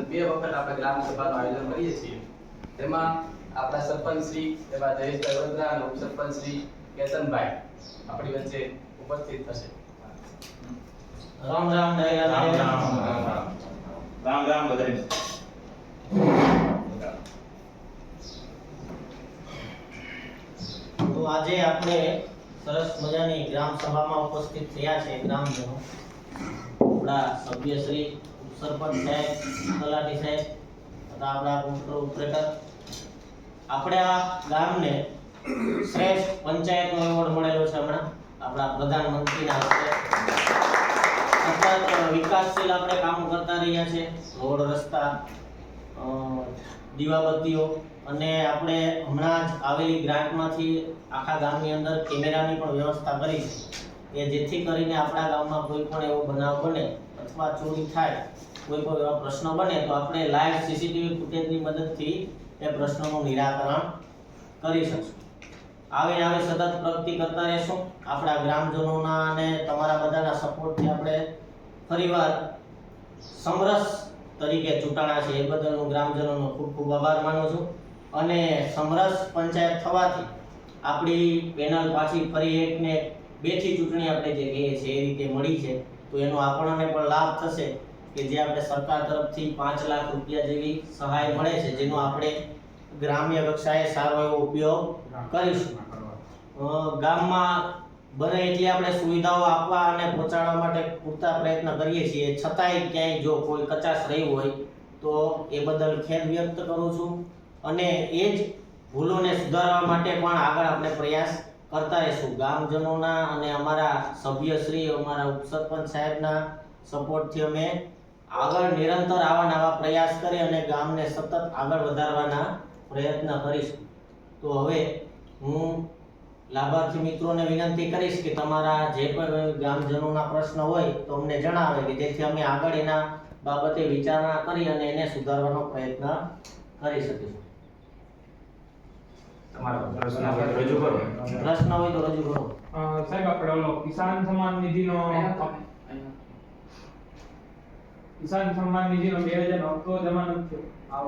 અંદર બે વખત આપણે ગ્રામ સભાનું આયોજન કરીએ છીએ. તેમાં આપણા સરપંચ શ્રી એવા જયેશભાઈ વડોદરા અને ઉપસરપંચ શ્રી કેતનભાઈ આપણી વચ્ચે ઉપસ્થિત થશે. રામ રામ દયા રામ. રામ રામ રામ રામ. રામ તો આજે આપણે સરસ મજાની ગ્રામ સભામાં ઉપસ્થિત થયા છે ગ્રામજનો. આપણા સભ્યશ્રી સરપંચ સાહેબ તલાટી સાહેબ, તથા આપણા કોમ્પ્યુટર ઓપરેટર આપણે આ ગામને શ્રેષ્ઠ પંચાયતનો એવોર્ડ મળેલો છે હમણાં, આપણા પ્રધાનમંત્રીના હસ્તે. સતત વિકાસશીલ આપણે કામો કરતા રહ્યા છે, રોડ, રસ્તા દીવાબત્તીઓ, અને આપણે હમણાં જ આવેલી ગ્રાન્ટમાંથી આખા ગામની અંદર કેમેરાની પણ વ્યવસ્થા કરી કે જેથી કરીને આપણા ગામમાં કોઈ પણ એવો બનાવ બને અથવા ચોરી થાય, કોઈ પણ એવો પ્રશ્ન બને, તો આપણે લાઈવ સીસીટીવી ફૂટેજની મદદથી એ પ્રશ્નોનું નિરાકરણ કરી શકશું. આવે આવે સતત પ્રગતિ કરતા રહેશું. આપણા ગ્રામજનોના અને તમારા બધાના સપોર્ટથી આપણે ફરીવાર સમરસ તરીકે ચૂંટાણા છે. એ બદલ હું ગ્રામજનોનો ખૂબ ખૂબ આભાર માનું છું. અને સમરસ પંચાયત થવાથી આપણી પેનલ પાછી ફરી એકને બેથી ચૂંટણી આપણે જે કહીએ છીએ, એ રીતે મળી છે. તો એનો આપણને પણ લાભ થશે કે જે આપણે સરકાર તરફથી પાંચ લાખ રૂપિયા જેવી સહાય મળે છે, જેનો આપણે ગ્રામ્ય કક્ષાએ સારો એવો ઉપયોગ કરીશું. ગામમાં બને એટલી આપણે સુવિધાઓ આપવા અને પહોંચાડવા માટે પૂરતા પ્રયત્ન કરીએ છીએ. છતાંય ક્યાંય જો કોઈ કચાશ રહી હોય, તો એ બદલ ખેદ વ્યક્ત કરું છું. અને એ જ ભૂલોને સુધારવા માટે પણ આગળ આપણે પ્રયાસ કરતા રહીશું ગામજનોના અને અમારા સભ્યશ્રી, અમારા ઉપસરપંચ સાહેબના સપોર્ટથી અમે આગળ નિરંતર આવા નવા પ્રયાસ કરી અને ગામને સતત આગળ વધારવાના પ્રયત્ન કરીશું. તો હવે હું લાભાર્થી મિત્રોને વિનંતી કરીશ કે તમારા જે પણ ગામજનોના પ્રશ્ન હોય તો અમને જણાવે કે જેથી અમે આગળ એના બાબતે વિચારણા કરી અને એને સુધારવાનો પ્રયત્ન કરી શકીશું. તમારો પ્રશ્ન હોય તો રજૂ કરો. પ્રશ્ન હોય તો રજૂ કરો. સાહેબ આપણે ઓલો કિસાન સન્માન નિધિનો કિસાન સન્માન નિધિનો બે હજાર હપ્તો જમા નથી થયો આ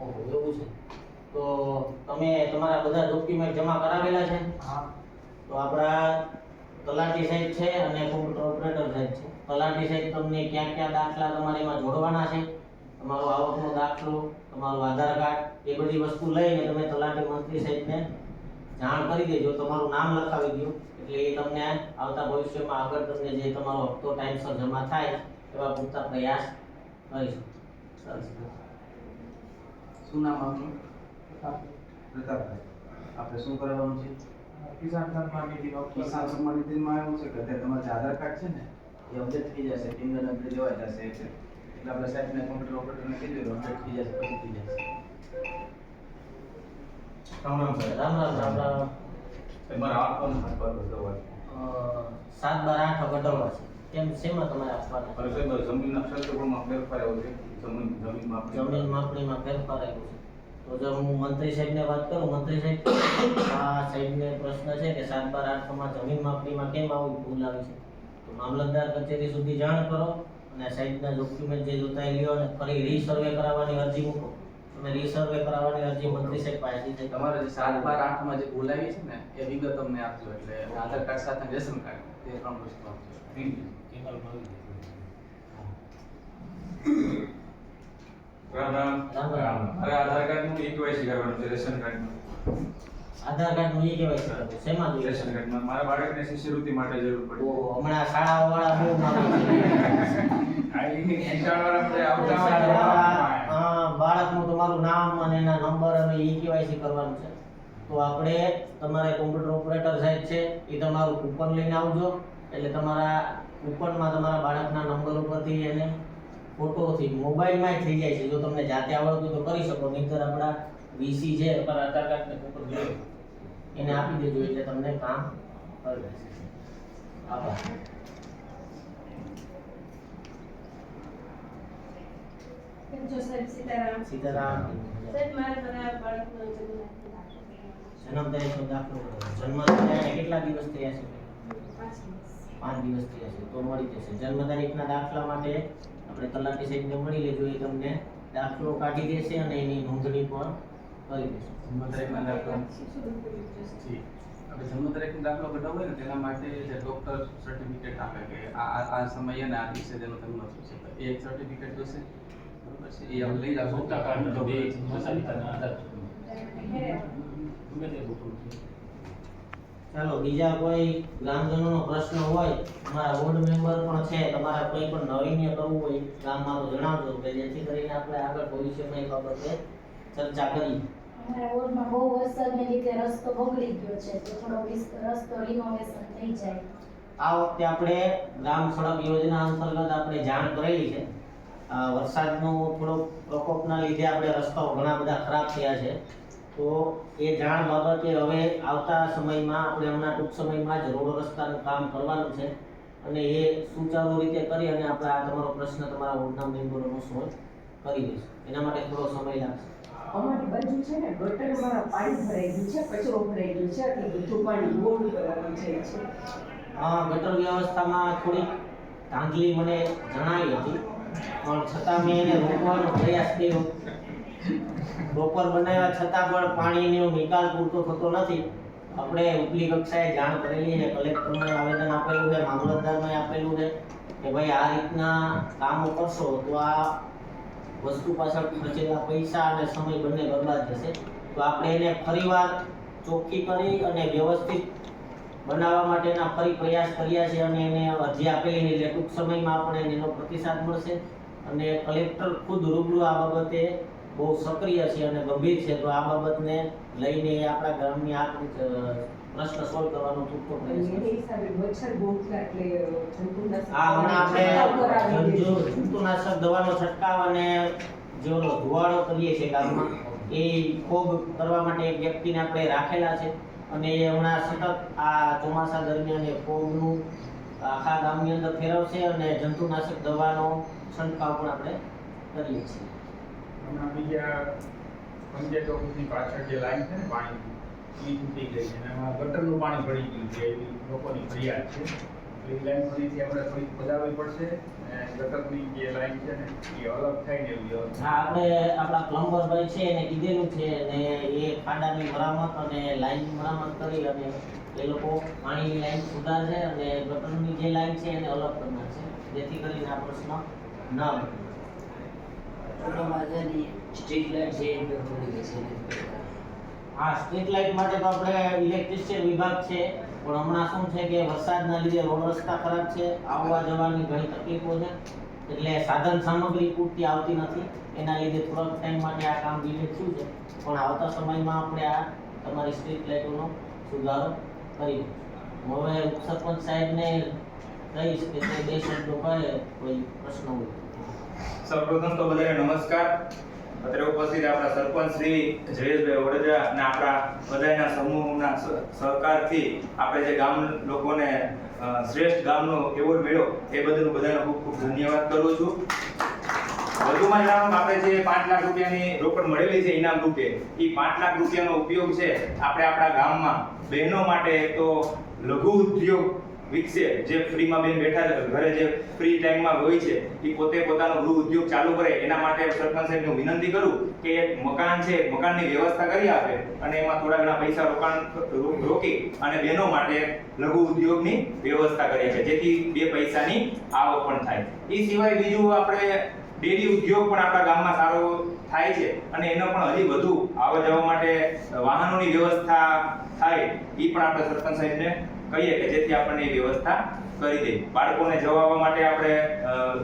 ઓહો એવું છે. તો તમે તમારા બધા ડોક્યુમેન્ટ જમા કરાવેલા છે? હા. તો આપણા તલાટી સાહેબ છે અને કોમ્પ્યુટર ઓપરેટર સાહેબ છે. તલાટી સાહેબ તમને ક્યાં ક્યાં દાખલા તમારે એમાં જોડવાના છે? તમારો આવકનો દાખલો તમારું આધાર કાર્ડ એ બધી વસ્તુ લઈને તમે તલાટી મંત્રી સાહેબને જાણ કરી દેજો. તમારું નામ લખાવી દો. એટલે એ તમને આવતા ભવિષ્યમાં આગળ તમને જે તમારો હપ્તો ટાઈમસર જમા થાય એવા પૂરતા પ્રયાસ કરીશું સરસ શું નામ આપનું? પ્રતાપભાઈ. આપણે શું કરવાનું છે? કિસાન સન્માન નિધિનો કિસાન સન્માન નિધિમાં એવું છે કે અત્યારે તમારું આધાર કાર્ડ છે ને એ અપડેટ થઈ જશે ફિંગર અપડેટ લેવાઈ જશે એટલે એટલે આપણે સાહેબને કોમ્પ્યુટર ઓપરેટરને કીધું અપડેટ થઈ જશે પછી થઈ જશે. રામ રામ સાહેબ. રામ રામ રામ રામ. તમારા આપવાનો સાત બાર અ, સાત બાર આઠ ગઢવા છે. કેમ શેમાં તમારે આપવાના? અરે સાહેબ જમીનના ક્ષેત્રફળમાં ફેરફાર આવ્યો છે. જમીન જમીનમાં આપણે જમીન માપણીમાં ફેરફાર આવ્યો છે. તો જો હું મંત્રી સાહેબને વાત કરું મંત્રી સાહેબ આ સાહેબને પ્રશ્ન છે કે સાત બાર આઠમાં જમીન માપણીમાં કેમ આવું ભૂલ આવી છે? તો મામલતદાર કચેરી સુધી જાણ કરો. અને સાહેબના ડોક્યુમેન્ટ જે જોતા એ લ્યો અને ફરી રીસર્વે કરાવવાની અરજી મૂકો. તમે રીસર્વે કરાવવાની અરજી મંત્રી સાહેબ પાસેથી છે તમારે જે સાત બાર આઠમાં જે બોલાવી છે ને એ વિગત તમને આપજો એટલે આધાર કાર્ડ સાથે રેશન કાર્ડ તે ત્રણ વસ્તુ આપજો. રામ રામ. રામ રામ. અરે આધાર કાર્ડનું ઈ કેવાયસી કરવાનું છે રેશન કાર્ડનું. આધાર કાર્ડનું એ કહેવાય છે. શેમાં જોઈએ? રેશન કાર્ડમાં મારા બાળકને શિષ્યવૃત્તિ માટે જરૂર પડે. ઓ હમણાં શાળા વાળા બહુ માંગે છે. આ ઈ નિશાળવાળા આપણે આવતા હા, બાળકનું તમારું નામ અને એના નંબર અને ઈ કેવાયસી કરવાનું છે. તો આપણે તમારે કોમ્પ્યુટર ઓપરેટર સાહેબ છે એ તમારું કૂપન લઈને આવજો. એટલે તમારા કૂપનમાં તમારા બાળકના નંબર ઉપરથી એને ફોટોથી મોબાઈલમાં થઈ જાય છે. જો તમને જાતે આવડતું તો કરી શકો. નહીંતર આપણા વીસી છે તમારા આધાર કાર્ડ ને ફોટો જોઈ એને આપી દેજો એટલે તમને કામ કરી દેશે આભાર. કેમ છો સાહેબ સીતારામ? સીતારામ. સાહેબ મારે મારા બાળકનો જન્મ તારીખ દાખલો જન્મ થયા કેટલા દિવસ થયા છે? પાંચ દિવસ. પાંચ દિવસ થયા છે તો મળી જશે. જન્મ તારીખના દાખલા માટે આપણે તલાટી સાહેબને મળી લેજો એ તમને દાખલો કાઢી દેશે અને એની નોંધણી પણ કરી દેશે જન્મ તારીખના દાખલા શિક્ષણ જી આપણે જન્મ તારીખનો દાખલો કઢાવવો હોય ને તેના માટે જે ડોક્ટર સર્ટિફિકેટ આપે કે આ આ આ સમયે અને આ દિવસે તેનો જન્મ થયો છે એ એક સર્ટિફિકેટ જોશે બરોબર છે એ આપણે લઈ જાવ મોટા કાર્ડનો બે માતા પિતાના આધાર ઘરે ગમે તે ગોઠવું ચાલો, બીજા કોઈ ગ્રામજનોનો પ્રશ્ન હોય તમારા વોર્ડ મેમ્બર પણ છે, તમારે કોઈ પણ નવીન્ય કરવું હોય, ગામમાં તો જણાવજો, કે જેથી કરીને આપણે આગળ ભવિષ્યમાં એ બાબતે ચર્ચા કરીએ. તો થોડો જાણ કરેલી છે. હવે આવતા સમયમાં હમણાં ટૂંક સમયમાં જ રોડ રસ્તાનું કામ કરવાનું છે. અને એ સુચારુ રીતે કરી અને આપણે આ તમારો પ્રશ્ન તમારા વોર્ડના મેમ્બરોનો સોલ્વ કરી દઈશું. એના માટે થોડો સમય લાગશે. અમારી બાજુ છે ને ગટરમાં પાણી ભરાઈ ગયું છે, કચરો ભરાઈ ગયો છે એટલે બધું પાણી ગોળ કરવાનું છે. છે ગટર વ્યવસ્થામાં થોડીક ધાંધલી મને જણાવી હતી, પણ છતાં મેં એને રોકવાનો પ્રયાસ કર્યો. બપોર બનાવ્યા છતાં પણ પાણીનો નિકાલ પૂરતો થતો નથી. આપણે ઉપલી કક્ષાએ જાણ કરેલી છે, કલેક્ટરને આવેદન આપેલું છે, મામલતદારને આપેલું છે કે ભાઈ આ રીતના કામો કરશો તો આ વસ્તુ પાછળ ખર્ચેલા પૈસા અને સમય બંને બરબાદ જશે તો આપણે એને ફરીવાર ચોખ્ખી કરી અને વ્યવસ્થિત બનાવવા માટેના ફરી પ્રયાસ કર્યા છે અને એને અરજી આપેલી એટલે ટૂંક સમયમાં આપણે એનો પ્રતિસાદ મળશે. અને કલેક્ટર ખુદ રૂબરૂ આ બાબતે બહુ સક્રિય છે અને ગંભીર છે. તો આ બાબતને લઈને આપણા ગામની આ પ્રશ્ન સોલ્વ કરવાનો ટૂંકો જંતુનાશક દવાનો છંટકાવ અને જે ઓલો ધુવાડો કરીએ છીએ ગામમાં એ ખૂબ કરવા માટે એક વ્યક્તિને આપણે રાખેલા છે અને એ હમણાં સતત આ ચોમાસા દરમિયાન એ ફોગનું આખા ગામની અંદર ફેરવશે અને જંતુનાશક દવાનો છંટકાવ પણ આપણે કરીએ છીએ. હમણાં બીજા પંચાયત ઓફિસની પાછળ જે લાઈન છે ને પાણી એ તૂટી ગઈ છે અને એમાં ગટરનું પાણી ભરી ગયું છે એવી લોકોની ફરિયાદ છે. એ લાઈન ફરીથી આપણે થોડીક બદલાવવી પડશે અને ગટરની જે લાઈન છે ને એ અલગ થાય ને એવી હા આપણે આપણા પ્લમ્બરભાઈ છે એને કીધેલું છે અને એ ખાડાની મરામત અને લાઈનની મરામત કરી અને એ લોકો પાણીની લાઈન સુધારશે અને ગટરની જે લાઈન છે એને અલગ કરી છે જેથી કરીને આ પ્રશ્ન ના બને. હા સ્ટ્રીટ લાઇટ માટે તો આપણે ઇલેક્ટ્રિશિયન વિભાગ છે, પણ હમણાં શું છે કે વરસાદના લીધે રોડ રસ્તા ખરાબ છે, આવવા જવાની ઘણી તકલીફો છે, એટલે સાધન સામગ્રી પૂરતી આવતી નથી. એના લીધે થોડાક ટાઈમ માટે આ કામ ડિલે થયું છે, પણ આવતા સમયમાં આપણે આ તમારી સ્ટ્રીટ લાઇટોનો સુધારો કરી હવે સરપંચ સાહેબને કહીશ કે તે બે શબ્દો કહે, કોઈ પ્રશ્ન હોય સૌપ્રથમ તો બધાને નમસ્કાર. અત્રે ઉપસ્થિત આપણા સરપંચ શ્રી જયેશભાઈ વડોદરા અને આપણા બધાના સમૂહના સહકારથી આપણે જે ગામ લોકોને શ્રેષ્ઠ ગામનો એવોર્ડ મળ્યો, એ બદલ બધાનો ખૂબ ખૂબ ધન્યવાદ કરું છું. વધુમાં જણાવવા આપણે જે પાંચ લાખ રૂપિયાની રોકડ મળેલી છે ઇનામ રૂપે એ પાંચ લાખ રૂપિયાનો ઉપયોગ છે આપણે આપણા ગામમાં બહેનો માટે તો લઘુ ઉદ્યોગ વિકસે જે ફ્રીમાં બેન બેઠા ઘરે જે ફ્રી ટાઈમમાં હોય છે, એ પોતે પોતાનો ગૃહ ઉદ્યોગ ચાલુ કરે. એના માટે સરપંચ સાહેબને વિનંતી કરું કે એક મકાન છે, મકાનની વ્યવસ્થા કરી આપે અને એમાં થોડા ઘણા પૈસા રોકાણ રોકી અને બહેનો માટે લઘુ ઉદ્યોગની વ્યવસ્થા કરી છે જેથી બે પૈસાની આવક પણ થાય. એ સિવાય બીજું આપણે ડેરી ઉદ્યોગ પણ આપણા ગામમાં સારો થાય છે અને એનો પણ હજી વધુ આવવા જવા માટે વાહનોની વ્યવસ્થા થાય, એ પણ આપણે સરપંચ સાહેબને કહીએ કે જેથી આપણને એ વ્યવસ્થા કરી દે. બાળકોને જવા માટે આપણે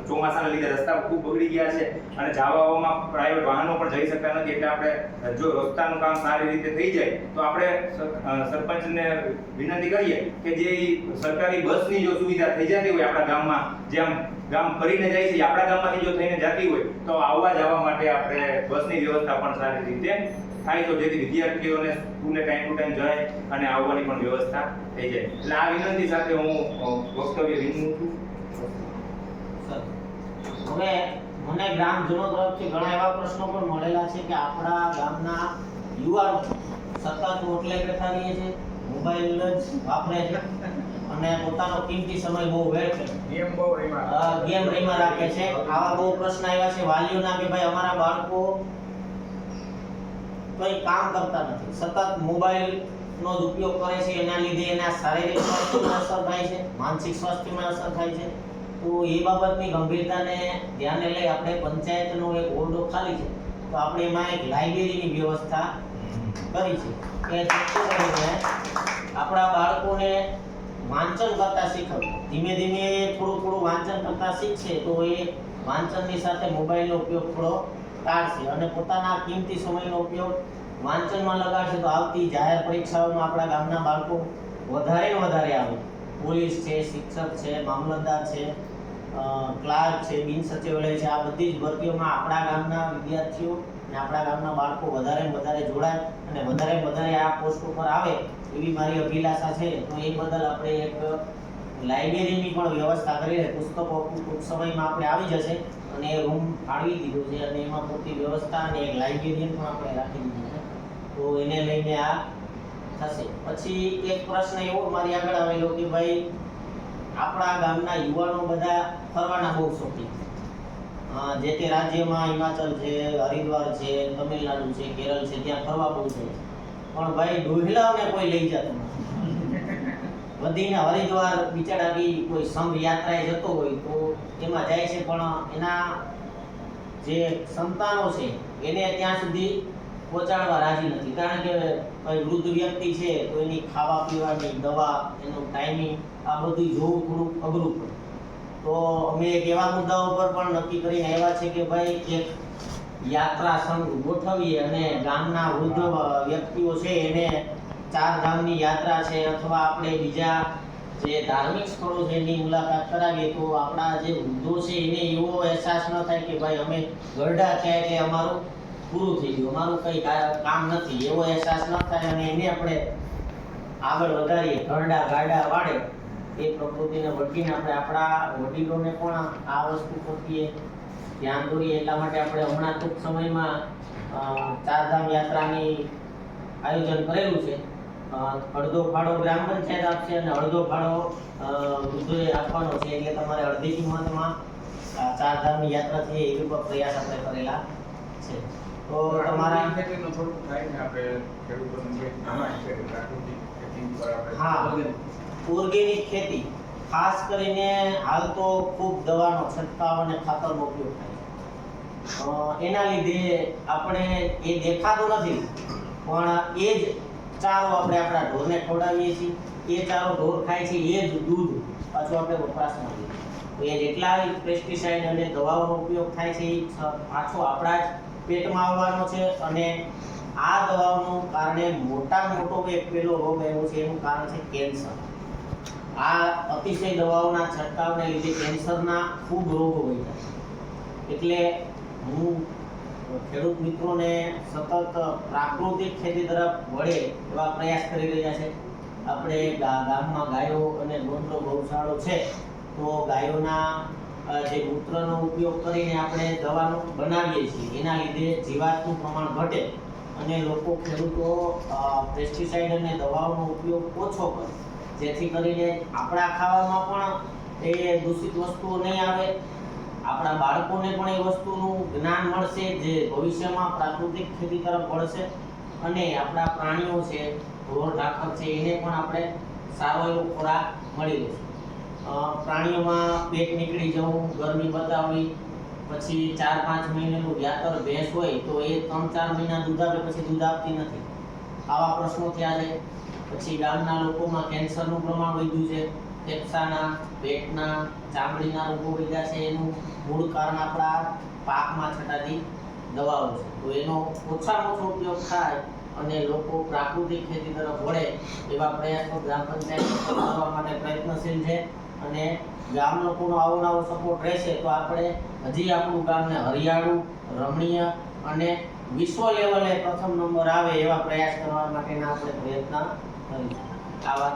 ચોમાસાના લીધે રસ્તા ખૂબ બગડી ગયા છે અને જવા પ્રાઇવેટ વાહનો પણ જઈ શકતા નથી. એટલે આપણે, જો રસ્તાનું કામ સારી રીતે થઈ જાય, તો આપણે સરપંચને વિનંતી કરીએ કે જે સરકારી બસની જો સુવિધા થઈ જતી હોય આપણા ગામમાં જેમ ગામ ફરીને જાય છે આપણા ગામમાંથી જો થઈને જતી હોય, તો આવવા જવા માટે આપણે બસની વ્યવસ્થા પણ સારી રીતે થાય તો જેથી વિદ્યાર્થીઓને સ્કૂલે ટાઈમ ટુ ટાઈમ જાય અને આવવાની પણ વ્યવસ્થા થઈ જાય. એટલે આ વિનંતી સાથે હું વક્તવ્ય વિનમું છું. હવે મને ગ્રામજનો તરફથી ઘણા એવા પ્રશ્નો પણ મળેલા છે કે આપણા ગામના યુવાનો સતત ઓટલે બેઠા રહીએ છે મોબાઈલ જ વાપરે છે અને પોતાનો કિંમતી સમય બહુ વેડફે ગેમ બહુ એમાં ગેમ રમ્યા રાખે છે. આવા બહુ પ્રશ્ન આવ્યા છે વાલીઓના કે ભાઈ અમારા બાળકો કંઈ કામ કરતા નથી. સતત મોબાઈલ નો જ ઉપયોગ કરે છે, એના લીધે એના શારીરિક સ્વાસ્થ્યમાં અસર થાય છે, માનસિક સ્વાસ્થ્યમાં અસર થાય છે. તો એ બાબતની ગંભીરતાને ધ્યાને લઈ આપણે પંચાયતનો એક ઓરડો ખાલી છે. તો આપણે એમાં એક લાઇબ્રેરીની વ્યવસ્થા કરી છે. કે જેથી આપણા બાળકોને વાંચન કરતા શીખવવું ધીમે ધીમે થોડું થોડું વાંચન કરતા શીખશે તો એ વાંચનની સાથે મોબાઈલનો ઉપયોગ થોડો ટાળશે અને પોતાના કિંમતી સમયનો ઉપયોગ વાંચનમાં લગાડશે તો આવતી જાહેર પરીક્ષાઓમાં આપણા ગામના બાળકો વધારે વધારે આવે. પોલીસ છે, શિક્ષક છે, મામલતદાર છે ક્લાર્ક છે, બિન સચિવાલય છે, આ બધી જ ભરતીઓમાં આપણા ગામના વિદ્યાર્થીઓ અને આપણા ગામના બાળકો વધારે વધારે જોડાય અને વધારે વધારે આ પોસ્ટ ઉપર આવે એવી મારી અભિલાષા છે. તો એ બદલ આપણે એક લાઇબ્રેરીની પણ વ્યવસ્થા કરી છે પુસ્તકો ટૂંક સમયમાં આપણે આવી જશે અને એ રૂમ ફાળવી દીધો છે અને એમાં પૂરતી વ્યવસ્થા અને એક લાઇબ્રેરિયન પણ આપણે રાખી દીધું છે. તો એને લઈને આ થશે. પછી એક પ્રશ્ન એવો મારી આગળ આવેલો કે ભાઈ, આપણા ગામના યુવાનો બધા ફરવાના બહુ શોખીન. જે તે રાજ્યમાં હિમાચલ છે, હરિદ્વાર છે, તમિલનાડુ છે, કેરળ છે, ત્યાં ફરવા બહુ છે. પણ ભાઈ, ડોહિલાઓને કોઈ લઈ જતું વધીને હરિદ્વાર બિચારા બી કોઈ સંઘ યાત્રાએ જતો હોય તો એમાં જાય છે, પણ એના જે સંતાનો છે, એને ત્યાં સુધી પહોંચાડવા રાજી નથી. કારણ કે કોઈ વૃદ્ધ વ્યક્તિ છે, તો એની ખાવા પીવાની, દવા, એનું ટાઈમિંગ આ બધું જોવું થોડુંક અઘરું પડે. તો અમે એક એવા મુદ્દાઓ પર પણ નક્કી કરીને આવ્યા છે કે ભાઈ, એક યાત્રા સંઘ ગોઠવીએ અને ગામના વૃદ્ધ વ્યક્તિઓ છે, એને ચાર ધામની યાત્રા છે અથવા આપણે બીજા જે ધાર્મિક સ્થળો છે એની મુલાકાત કરાવીએ તો આપણા જે વૃદ્ધો છે એને એવો અહેસાસ ન થાય કે ભાઈ અમે ગરડા થયા એટલે અમારું પૂરું થઈ ગયું. અમારું કંઈ કામ નથી. એવો અહેસાસ ન થાય અને એને આપણે આગળ વધારીએ. ઘરડા ગાડા વાળે એ પ્રકૃતિને વળગીને આપણે આપણા વડીલોને પણ આ વસ્તુ પ્રત્યે ધ્યાન દોરીએ. એટલા માટે આપણે હમણાં ટૂંક સમયમાં ચારધામ યાત્રાની આયોજન કરેલું છે. અડધો ફાળો ગ્રામ પંચાયત આપશે અને અડધો ફાળો વૃદ્ધોએ આપવાનો છે. એટલે તમારે અડધી કિંમતમાં ચાર ધામની યાત્રા થઈ એ પણ પ્રયાસ આપણે કરેલા છે. તો તમારા આપણે છે ઉપર હા. ઓર્ગેનિક. ખેતી. ખાસ કરીને હાલ તો ખૂબ દવાનો છંટકાવ અને ખાતરનો ઉપયોગ થાય છે. એના લીધે આપણે એ દેખાતો નથી. પણ એ જ ચારો આપણે આપણા ઢોરને ખવડાવીએ છીએ. એ ચારો ઢોર ખાય છે એ જ દૂધ પાછું આપણે વપરાશમાં લઈએ. તો એ જેટલા પેસ્ટિસાઇડ અને દવાઓનો ઉપયોગ થાય છે, એ પાછો આપણા જ પેટમાં આવવાનો છે અને આ દવાઓનું કારણે મોટા મોટો એક પેલો રોગ આવ્યો છે, એનું કારણ છે કેન્સર. આ અતિશય દવાઓના છંટકાવને લીધે કેન્સરના ખૂબ રોગો હોય છે. એટલે હું ખેડૂત મિત્રોને સતત પ્રાકૃતિક ખેતી તરફ વળે એવા પ્રયાસ કરી રહ્યા છે. આપણે ગામમાં ગાયો અને ગોંડલો ગૌશાળો છે, તો ગાયોના જે મૂત્રનો ઉપયોગ કરીને આપણે દવાનું બનાવીએ છીએ. એના લીધે જીવાતનું પ્રમાણ ઘટે અને લોકો ખેડૂતો પેસ્ટિસાઇડ અને દવાઓનો ઉપયોગ ઓછો કરે. જેથી કરીને આપણા ખાવામાં પણ એ દૂષિત વસ્તુઓ નહીં આવે. આપણા બાળકોને પણ એ વસ્તુનું જ્ઞાન મળશે, જે ભવિષ્યમાં પ્રાકૃતિક ખેતી તરફ વળશે અને આપણા પ્રાણીઓ છે, ઢોર ઢાંખર છે, એને પણ આપણે સારો એવો ખોરાક મળી રહેશે. પ્રાણીઓમાં પેટ નીકળી જવું, ગરમી બતાવવી, પછી ચાર પાંચ મહિનાનું વ્યાતર ભેંસ હોય તો એ ત્રણ ચાર મહિના દૂધ આપે, પછી દૂધ આપતી નથી. આવા પ્રશ્નો થયા છે. પછી ગામના લોકોમાં કેન્સરનું પ્રમાણ વધ્યું છે. ફેફસાના, પેટના, ચામડીના રોગો લીધા છે. એનું મૂળ કારણ આપણા પાકમાં છટાતી દવાઓ છે. તો એનો ઓછામાં ઓછો ઉપયોગ થાય અને લોકો પ્રાકૃતિક ખેતી તરફ વળે એવા પ્રયાસો ગ્રામ પંચાયત કરવા માટે પ્રયત્નશીલ છે અને ગામ લોકોનો આવો નવો સપોર્ટ રહેશે તો આપણે હજી આપણું ગામને હરિયાળું, રમણીય અને વિશ્વ લેવલે પ્રથમ નંબર આવે એવા પ્રયાસ કરવા માટેના આપણે પ્રયત્ન કરીશું. આ વાત